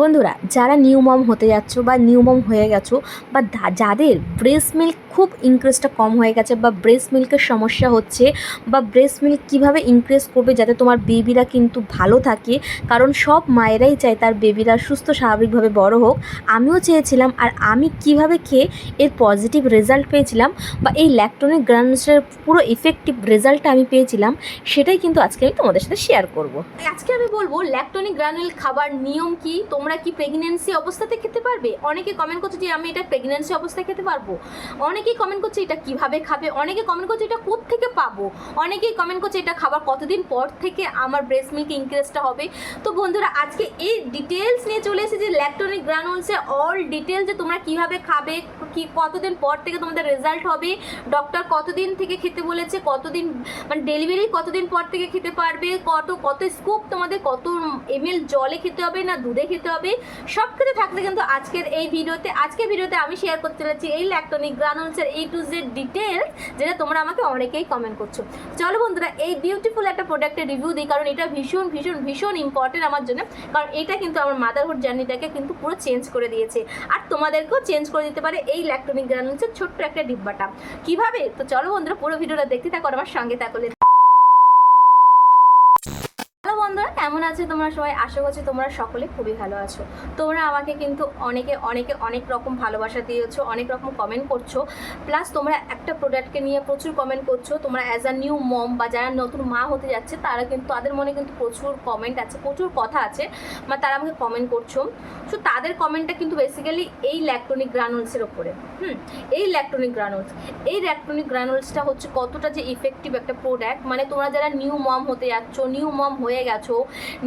বন্ধুরা, যারা নিউ মম হতে যাচ্ছ বা নিউ মম হয়ে গেছো বা যাদের ব্রেস্ট মিল্ক খুব ইনক্রিজটা কম হয়ে গেছে বা ব্রেস্ট মিল্কের সমস্যা হচ্ছে বা ব্রেস্ট মিল্ক কীভাবে ইনক্রিজ করবে যাতে তোমার বেবিরা কিন্তু ভালো থাকে, কারণ সব মায়েরাই চায় তার বেবিরা সুস্থ, স্বাভাবিকভাবে বড় হোক। আমিও চেয়েছিলাম আর আমি কীভাবে খেয়ে এর পজিটিভ রেজাল্ট পেয়েছিলাম বা এই ল্যাকটোনিক গ্রানুলসের পুরো ইফেক্টিভ রেজাল্টটা আমি পেয়েছিলাম, সেটাই কিন্তু আজকে আমি তোমাদের সাথে শেয়ার করব। আজকে আমি বলব ল্যাকটোনিক গ্রানুল খাবার নিয়ম কি? তোমরা কি প্রেগনেন্সি অবস্থাতে খেতে পারবে? অনেকে কমেন্ট করছে যে, আমি এটা প্রেগনেন্সি অবস্থায় খেতে পারব। অনেকেই কমেন্ট করছে, এটা কীভাবে খাবে? অনেকে কমেন্ট করছে, এটা থেকে পাবো? অনেকেই কমেন্ট করছে, এটা খাবার কতদিন পর থেকে আমার ব্রেস্ট মিল্ক ইনক্রিজটা হবে? তো বন্ধুরা, আজকে এই ডিটেলস নিয়ে চলে এসেছি যে ল্যাকটোনিক গ্রানুলসে অল ডিটেলস যে তোমরা কীভাবে খাবে, কি কতদিন পর থেকে তোমাদের রেজাল্ট হবে ডক্টর কতদিন থেকে খেতে বলেছে, কতদিন মানে ডেলিভারি কতদিন পর থেকে খেতে পারবে, কত কত স্কোপ তোমাদের, কত এমএল জলে খেতে হবে না দুধে খেতে হবে। সব কিছু থাকলে কিন্তু আজকের এই ভিডিওতে। আজকের ভিডিওতে আমি শেয়ার করতে চলেছি এই ল্যাকটোনিক গ্রানুলসের এই টু জেড ডিটেলস যেটা তোমরা আমাকে অনেকেই কমেন্ট করছ। চলো বন্ধুরা, এই বিউটিফুল একটা প্রোডাক্টের রিভিউ দিই, কারণ এটা ভীষণ ভীষণ ভীষণ ইম্পর্টেন্ট আমার জন্য, কারণ এটা কিন্তু আমার মাদারহুড জার্নিটাকে কিন্তু পুরো চেঞ্জ করে দিয়েছে। আর তোমাদেরকেও চেঞ্জ করে দিতে পারে এই ল্যাকটোনিক গ্রানুলসের ছোট্ট একটা ডিব্বাটা। কীভাবে? তো চলো বন্ধুরা, পুরো ভিডিওটা দেখতে থাকো আমার সঙ্গে থাকলে হ্যালো বন্ধুরা কেমন আছে? তোমরা সবাই আশা করছি তোমরা সকলে খুবই ভালো আছো। তোমরা আমাকে কিন্তু অনেকে অনেকে অনেক রকম ভালোবাসা দিয়েছ, অনেক রকম কমেন্ট করছ। প্লাস তোমরা একটা প্রোডাক্টকে নিয়ে প্রচুর কমেন্ট করছ। তোমরা অ্যাজ আ নিউ মম বা যারা নতুন মা হতে যাচ্ছে, তারা কিন্তু, তাদের মনে কিন্তু প্রচুর কমেন্ট আছে, প্রচুর কথা আছে, বা তারা আমাকে কমেন্ট করছ। সো তাদের কমেন্টটা কিন্তু বেসিক্যালি এই ল্যাকটোনিক গ্রানুলসের ওপরে হুম, এই ল্যাকটোনিক গ্রানুলস এই ল্যাকটোনিক গ্রানুলসটা হচ্ছে কতটা যে ইফেক্টিভ একটা প্রোডাক্ট মানে তোমরা যারা নিউ মম হতে যাচ্ছ নিউ মম হয়ে গেছো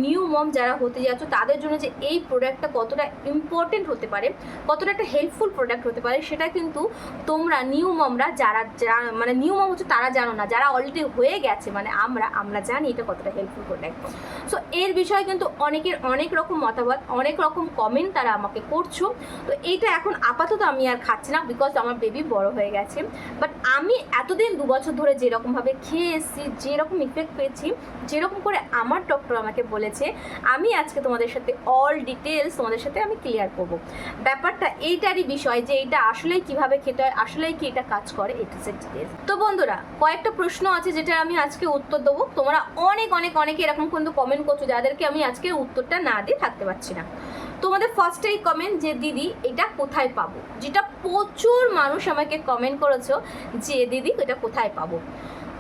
নিউ মম যারা হতে যাচ্ছ, তাদের জন্য যে এই প্রোডাক্টটা কতটা ইম্পর্টেন্ট হতে পারে, কতটা একটা হেল্পফুল প্রোডাক্ট হতে পারে, সেটা কিন্তু তোমরা নিউ মমরা যারা মানে নিউ মম হচ্ছে তারা জানো না। যারা অলরেডি হয়ে গেছে মানে আমরা আমরা জানি এটা কতটা হেল্পফুল প্রোডাক্ট সো এর বিষয়ে কিন্তু অনেকের অনেক রকম মতামত, অনেক রকম কমেন্ট তারা আমাকে করছ। তো এইটা এখন আপাতত আমি আর খাচ্ছি না বিকজ আমার বেবি বড় হয়ে গেছে। বাট আমি এতদিন দু বছর ধরে যেরকমভাবে খেয়ে এসেছি, যেরকম ইফেক্ট পেয়েছি, যেরকম করে আমার ডক্টর আমাকে বলেছে, আমি আজকে তোমাদের সাথে অল ডিটেলস তোমাদের সাথে আমি ক্লিয়ার করব। ব্যাপারটা এইটারই বিষয় যে এটা আসলেই কীভাবে খেতে হয়, আসলেই কি এটা কাজ করে এটা ডিটেলস তো বন্ধুরা, কয়েকটা প্রশ্ন আছে যেটা আমি আজকে উত্তর দেবো। তোমরা অনেক অনেক, অনেকে এরকম কিন্তু কমেন্ট করছ যাদেরকে আমি আজকে উত্তরটা না দিয়ে থাকতে পারছি না। তোমাদের ফার্স্টেই কমেন্ট যে, দিদি, এটা কোথায় পাবো? যেটা প্রচুর মানুষ আমাকে কমেন্ট করেছ যে, দিদি, এটা কোথায় পাবো?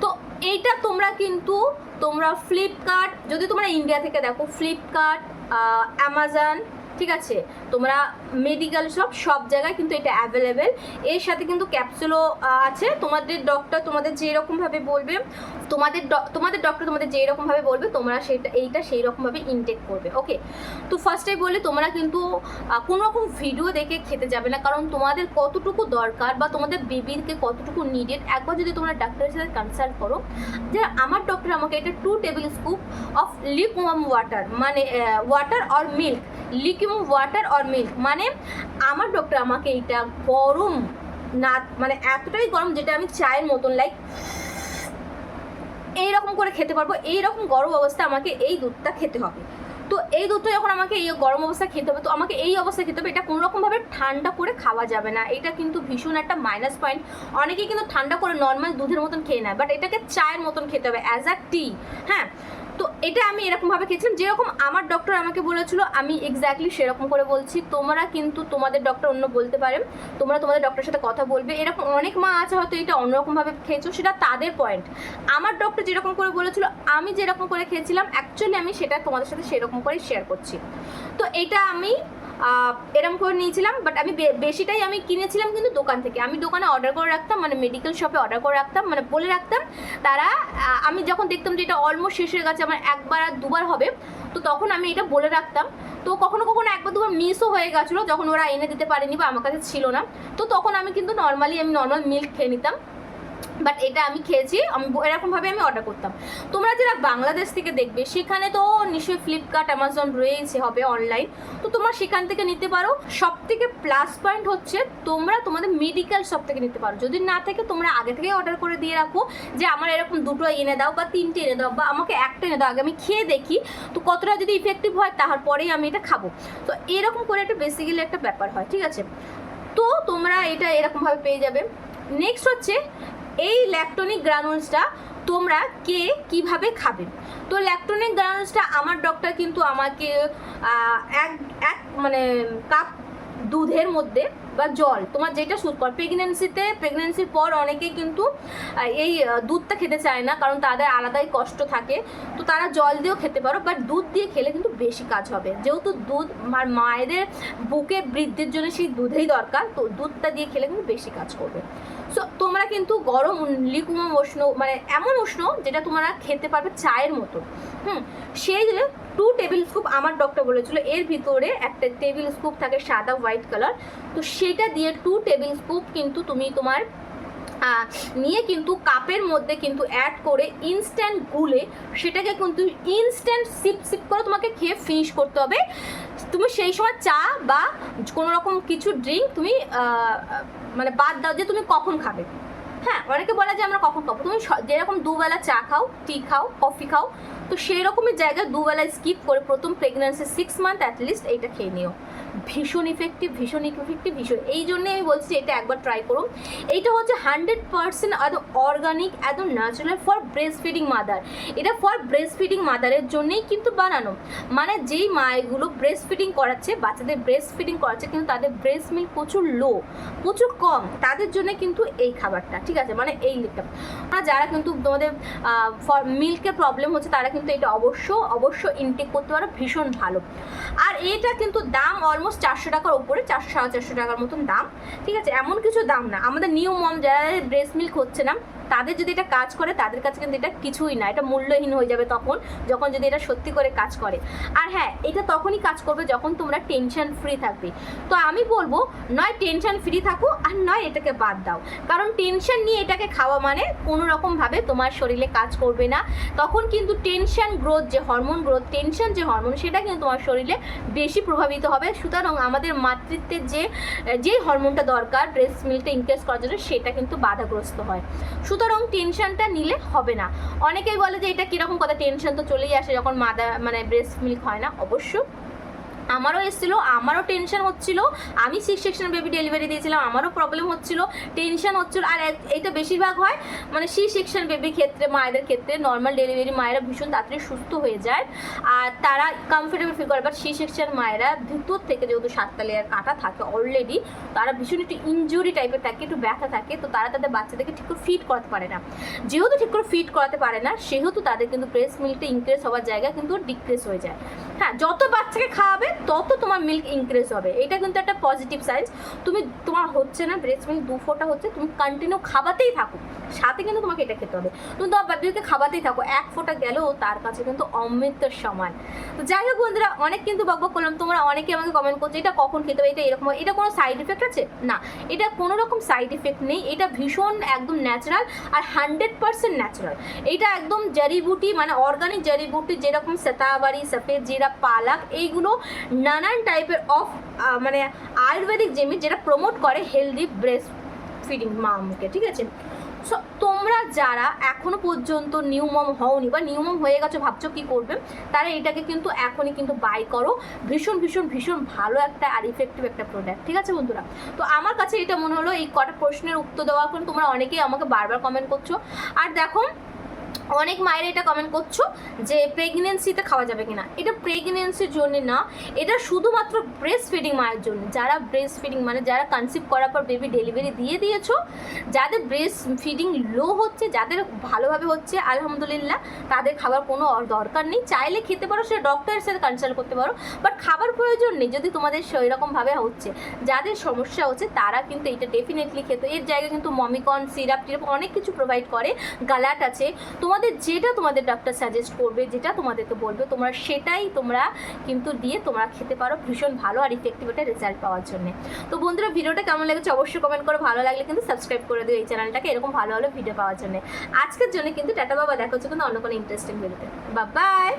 তো এইটা তোমরা কিন্তু, তোমরা ফ্লিপকার্ট যদি তোমরা ইন্ডিয়া থেকে দেখো ফ্লিপকার্ট অ্যামাজন ঠিক আছে? তোমরা মেডিকেল শপ সব জায়গায় কিন্তু এটা অ্যাভেলেবেল এর সাথে কিন্তু ক্যাপসুলও আছে। তোমাদের ডক্টর তোমাদের যেরকমভাবে বলবে, তোমাদের তোমাদের ডক্টর তোমাদের যেই রকমভাবে বলবে, তোমরা সেটা, এইটা সেই রকমভাবে ইনটেক করবে। ওকে তো ফার্স্টে বলে, তোমরা কিন্তু কোনো রকম ভিডিও দেখে খেতে যাবে না। কারণ তোমাদের কতটুকু দরকার বা তোমাদের বেবিকে কতটুকু নিডেড একবার যদি তোমরা ডাক্তারের সাথে কনসাল্ট করো, যে আমার ডক্টর আমাকে এটা two table scoop of lukewarm water মানে water or milk lukewarm water or milk মানে আমার ডক্টর আমাকে এটা গরম না মানে এতটাই গরম যেটা আমি চায়ের মতন লাইক এইরকম করে খেতে পারব, এইরকম গরম অবস্থা আমাকে এই দুধটা খেতে হবে। তো এই দুধটা যখন আমাকে এই গরম অবস্থা খেতে হবে, তো আমাকে এই অবস্থায় খেতে হবে, এটা কোনো রকমভাবে ঠান্ডা করে খাওয়া যাবে না। এটা কিন্তু ভীষণ একটা মাইনাস পয়েন্ট অনেকেই কিন্তু ঠান্ডা করে নর্মাল দুধের মতন খেয়ে নেয় বাট এটাকে চায়ের মতন খেতে হবে অ্যাজ আ টি হ্যাঁ? তো এটা আমি এরকমভাবে খেয়েছিলাম, যেরকম আমার ডক্টর আমাকে বলেছিল, আমি এক্স্যাক্টলি সেরকম করে বলছি। তোমরা কিন্তু তোমাদের ডক্টর অন্য বলতে পারেন তোমরা তোমাদের ডক্টরের সাথে কথা বলবে। এরকম অনেক মা আছে হয়তো এটা অন্যরকমভাবে খেয়েছো, সেটা তাদের পয়েন্ট আমার ডক্টর যেরকম করে বলেছিল, আমি যেরকম করে খেয়েছিলাম অ্যাকচুয়ালি আমি সেটা তোমাদের সাথে সেরকম করে শেয়ার করছি। তো এটা আমি এরম করে নিয়েছিলাম বাট আমি বেশিটাই আমি কিনেছিলাম কিন্তু দোকান থেকে। আমি দোকানে অর্ডার করে রাখতাম মানে মেডিকেল শপে অর্ডার করে রাখতাম মানে বলে রাখতাম তারা আমি যখন দেখতাম যে এটা অলমোস্ট শেষ হয়ে গেছে আমার একবার আর দুবার হবে, তো তখন আমি এটা বলে রাখতাম। তো কখনো কখনো একবার দুবার মিসও হয়ে গেছিল, যখন ওরা এনে দিতে পারেনি বা আমার কাছে ছিল না। তো তখন আমি কিন্তু নর্মালি আমি নর্মাল মিল্ক খেয়ে নিতাম। বাট এটা আমি খেয়েছি, আমি এরকমভাবে আমি অর্ডার করতাম। তোমরা যারা বাংলাদেশ থেকে দেখবে, সেখানে তো নিশ্চয়ই ফ্লিপকার্ট অ্যামাজন রয়েছে, হবে অনলাইন তো তোমরা সেখান থেকে নিতে পারো। সব থেকে প্লাস পয়েন্ট হচ্ছে, তোমরা তোমাদের মেডিকেল শপ থেকে নিতে পারো। যদি না থাকে, তোমরা আগে থেকে অর্ডার করে দিয়ে রাখো যে আমার এরকম দুটো এনে দাও বা তিনটে এনে দাও বা আমাকে একটা এনে দাও, আগে আমি খেয়ে দেখি। তো কতটা যদি ইফেক্টিভ হয়, তারপরেই আমি এটা খাব। তো এরকম করে একটা বেসিক্যালি একটা ব্যাপার হয়, ঠিক আছে? তো তোমরা এটা এরকমভাবে পেয়ে যাবে। নেক্সট হচ্ছে এই ল্যাকটনিক গ্রানুলসটা তোমরা কে কীভাবে খাবে? তো ল্যাকটনিক গ্রানুলসটা আমার ডক্টর কিন্তু আমাকে এক এক মানে কাপ দুধের মধ্যে বা জল, তোমার যেটা সুট কর। প্রেগনেন্সিতে প্রেগনেন্সির পর অনেকে কিন্তু এই দুধটা খেতে চায় না, কারণ তাদের আলাদাই কষ্ট থাকে। তো তারা জল দিয়েও খেতে পারো বাট দুধ দিয়ে খেলে কিন্তু বেশি কাজ হবে। যেহেতু দুধ আর মায়েদের বুকে বৃদ্ধির জন্য সেই দুধেই দরকার, তো দুধটা দিয়ে খেলে কিন্তু বেশি কাজ করবে। সো তোমরা কিন্তু গরম লিকুম উষ্ণ মানে এমন উষ্ণ যেটা তোমরা খেতে পারবে চায়ের মতো। হুম, সেই টু টেবিল স্কুপ আমার ডক্টর বলেছিল, এর ভিতরে একটা টেবিল স্কুপ থাকে সাদা হোয়াইট কালার তো সেটা দিয়ে টু টেবিল স্কুপ কিন্তু তুমি তোমার নিয়ে কিন্তু কাপের মধ্যে কিন্তু অ্যাড করে ইনস্ট্যান্ট গুলে সেটাকে কিন্তু ইনস্ট্যান্ট সিপ সিপ করে তোমাকে খেয়ে ফিনিশ করতে হবে। তুমি সেই সময় চা বা কোনো রকম কিছু ড্রিঙ্ক তুমি মানে বাদ দাও যে তুমি কখন খাবে। হ্যাঁ অনেকে বলে যে আমরা কখন খাব। তুমি যেরকম দুবেলা চা খাও টি খাও কফি খাও, তো সেই রকমের জায়গায় দুবেলা স্কিপ করে প্রথম প্রেগন্যান্সি সিক্স মান্থ অ্যাটলিস্ট এইটা খেয়ে নিও। ভীষণ ইফেক্টিভ ভীষণ ইফেক্টিভ ভীষণ এই জন্যে আমি বলছি এটা একবার ট্রাই করুন। এইটা হচ্ছে হান্ড্রেড পার্সেন্ট একদম অর্গানিক একদম natural for breast feeding mother এটা ফর ব্রেস্ট ফিডিং মাদারের জন্যেই কিন্তু বানানো। মানে যেই মায়েগুলো ব্রেস্ট ফিডিং করাচ্ছে, বাচ্চাদের ব্রেস্ট ফিডিং করাচ্ছে, কিন্তু তাদের ব্রেস্ট মিল্ক প্রচুর লো প্রচুর কম। তাদের জন্য কিন্তু এই খাবারটা, ঠিক আছে? মানে এই আর যারা কিন্তু তোমাদের ফর মিল্কের প্রবলেম হচ্ছে, তারা কিন্তু এটা অবশ্য অবশ্য ইনটেক করতে পারো, ভীষণ ভালো। আর এটা কিন্তু দাম অলমোস্ট চারশো টাকার ওপরে চারশো সাড়ে চারশো টাকার মতন দাম। ঠিক আছে, এমন কিছু দাম না। আমাদের নিউ মম যারা ব্রেস্ট মিল্ক হচ্ছে না তাদের যদি এটা কাজ করে, তাদের কাছে কিন্তু এটা কিছুই না। এটা মূল্যহীন হয়ে যাবে তখন, যখন যদি এটা সত্যি করে কাজ করে। আর হ্যাঁ এটা তখনই কাজ করবে যখন তোমরা টেনশন ফ্রি থাকবে। তো আমি বলব, নয় টেনশন ফ্রি থাকো আর নয় এটাকে বাদ দাও। কারণ টেনশন নিয়ে এটাকে খাওয়া মানে কোনো রকমভাবে তোমার শরীরে কাজ করবে না। তখন কিন্তু টেনশন গ্রোথ যে হরমোন গ্রোথ টেনশন যে হরমোন সেটা কিন্তু তোমার শরীরে বেশি প্রভাবিত হবে। সুতরাং আমাদের মাতৃত্বের যে যে হরমোনটা দরকার ব্রেস্ট মিল্কটা ইনক্রিজ করার জন্য, সেটা কিন্তু বাধাগ্রস্ত হয়। সুতরাং টেনশনটা নিলে হবে না। অনেকেই বলে যে এটা কীরকম কথা? টেনশন তো চলেই আসে যখন মাদা মানে ব্রেস্ট মিল্ক হয় না। অবশ্য আমারও এসেছিল, আমারও টেনশন হচ্ছিল। আমি সিক্স সেকশন বেবি ডেলিভারি দিয়েছিলাম, আমারও প্রবলেম হচ্ছিল টেনশন হচ্ছিল। আর এইটা বেশিরভাগ হয় মানে সি সেকশন বেবির ক্ষেত্রে, মায়েদের ক্ষেত্রে নর্মাল ডেলিভারি মায়েরা ভীষণ তাড়াতাড়ি সুস্থ হয়ে যায়। আর তারা কমফোর্টেবল ফিল করে বাট সি সেকশন মায়েরা ভিতর থেকে যেহেতু সাতটা কাটা থাকে অলরেডি তারা ভীষণ একটু ইনজুরি টাইপের থাকে, একটু ব্যথা থাকে, তো তারা তাদের বাচ্চাদেরকে ঠিক করে ফিট করাতে পারে না। যেহেতু ঠিক করে ফিট করাতে পারে না, সেহেতু তাদের কিন্তু ব্রেস্ট মিল্কটা ইনক্রিজ হওয়ার জায়গা কিন্তু ডিক্রিজ হয়ে যায়। হ্যাঁ যত বাচ্চাকে খাওয়াবে তত তোমার মিল্ক ইনক্রিজ হবে। এটা কিন্তু একটা পজিটিভ সাইন্স তুমি, তোমার হচ্ছে না ব্রেস্ট মিল্ক দু ফোঁটা হচ্ছে, তুমি কন্টিনিউ খাওয়াতেই থাকো। সাথে কিন্তু তোমাকে এটা খেতে হবে। তুমি তোমার বেবিকে খাওয়াতেই থাকো। এক ফোঁটা গেলেও তার কাছে কিন্তু অমৃতের সমান। তো যাই হোক বন্ধুরা, অনেক কিন্তু বকবক করলাম। তোমরা অনেকে আমাকে কমেন্ট করছ, এটা কখন খেতে হবে? এটা এরকম এটা কোনো সাইড এফেক্ট আছে? না। এটা কোনো রকম সাইড এফেক্ট নেই। এটা ভীষণ একদম ন্যাচারাল আর হান্ড্রেড পার্সেন্ট ন্যাচারাল এটা একদম জারিবুটি মানে অর্গানিক জারিবুটি যেরকম সেতাবাড়ি, সফেদ জিরা, পালাক, এইগুলো নানান টাইপের অফ মানে আয়ুর্বেদিক জিনিস যেটা প্রমোট করে হেলদি ব্রেস্ট ফিডিং মামকে ঠিক আছে? সো তোমরা যারা এখনও পর্যন্ত নিউ মম হওনি বা নিউ মম হয়ে গেছো, ভাবছ কি করবে? তারা এটাকে কিন্তু এখনই কিন্তু বাই করো। ভীষণ ভীষণ ভীষণ ভালো একটা আর ইফেক্টিভ একটা প্রোডাক্ট ঠিক আছে বন্ধুরা? তো আমার কাছে এটা মনে হলো, এই কটা প্রশ্নের উত্তর দেওয়ার পর তোমরা অনেকেই আমাকে বারবার কমেন্ট করছ। আর দেখো অনেক মায়ের এটা কমেন্ট করছ যে প্রেগনেন্সিতে খাওয়া যাবে কিনা। এটা প্রেগনেন্সির জন্য না, এটা শুধুমাত্র ব্রেস্ট ফিডিং মায়ের জন্য। যারা ব্রেস্ট ফিডিং মানে যারা কনসিভ করার পর বেবি ডেলিভারি দিয়ে দিয়েছ, যাদের ব্রেস্ট ফিডিং লো হচ্ছে, যাদের ভালোভাবে হচ্ছে, আলহামদুলিল্লাহ, তাদের খাবার কোনো দরকার নেই। চাইলে খেতে পারো সে ডক্টরের সাথে কনসাল্ট করতে পারো বাট খাবার প্রয়োজন নেই। যদি তোমাদের সেই রকমভাবে হচ্ছে, যাদের সমস্যা হচ্ছে, তারা কিন্তু এটা ডেফিনেটলি খেতে এর জায়গায় কিন্তু মমিকন সিরাপ টিরাপ অনেক কিছু প্রোভাইড করে। গালাট আছে। তোমার তোমাদের যেটা তোমাদের ডাক্তার সাজেস্ট করবে, যেটা তোমাদেরকে বলবে, তোমরা সেটাই তোমরা কিন্তু দিয়ে তোমরা খেতে পারো ভীষণ ভালো আর ইফেক্টিভ একটা রেজাল্ট পাওয়ার জন্য। তো বন্ধুরা, ভিডিওটা কেমন লেগেছে অবশ্যই কমেন্ট করে ভালো লাগলে কিন্তু সাবস্ক্রাইব করে দিও এই চ্যানেলটাকে এরকম ভালো ভালো ভিডিও পাওয়ার জন্য। আজকের জন্য কিন্তু টাটা বাবা, দেখা হচ্ছে কিন্তু অন্য কোনো ইন্টারেস্টিং ভিডিওতে বা বাই